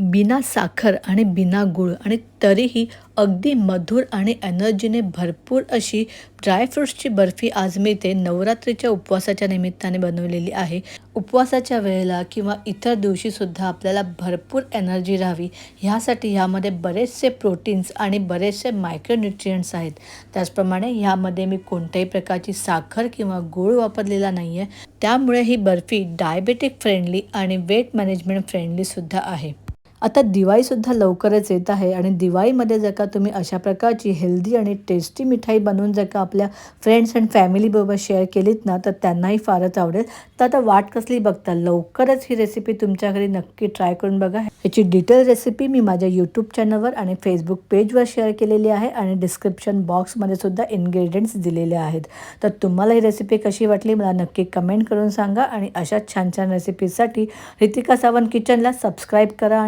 बिना साखर आणि बिना गूळ आणि तरीही अगदी मधुर आणि एनर्जीने भरपूर अशी ड्रायफ्रूट्सची बर्फी आज मी ते नवरात्रीच्या उपवासाच्या निमित्ताने बनवलेली आहे. उपवासाच्या वेळेला किंवा इतर दिवशीसुद्धा आपल्याला भरपूर एनर्जी राहावी. ह्यासाठी ह्यामध्ये बरेचसे प्रोटीन्स आणि बरेचसे मायक्रोन्युट्रियंट्स आहेत. त्याचप्रमाणे ह्यामध्ये मी कोणत्याही प्रकारची साखर किंवा गूळ वापरलेला नाही आहे त्यामुळे ही बर्फी डायबेटिक फ्रेंडली आणि वेट मॅनेजमेंट फ्रेंडलीसुद्धा आहे. आता दिवाळीसुद्धा लवकरच येत आहे आणि दिवाळीमध्ये जर का तुम्ही अशा प्रकारची हेल्दी आणि टेस्टी मिठाई बनवून जर का आपल्या फ्रेंड्स अँड फॅमिलीबरोबर शेअर केलीत ना तर त्यांनाही फारच आवडेल. तर आता वाट कसली बघता लवकरच ही रेसिपी तुमच्या घरी नक्की ट्राय करून बघा. याची डिटेल रेसिपी मी माझ्या यूट्यूब चॅनलवर आणि फेसबुक पेजवर शेअर केलेली आहे आणि डिस्क्रिप्शन बॉक्समध्ये सुद्धा इन्ग्रेडियंट्स दिलेले आहेत. तर तुम्हाला ही रेसिपी कशी वाटली मला नक्की कमेंट करून सांगा आणि अशाच छान छान रेसिपीसाठी रितिका सावंत किचनला सबस्क्राईब करा.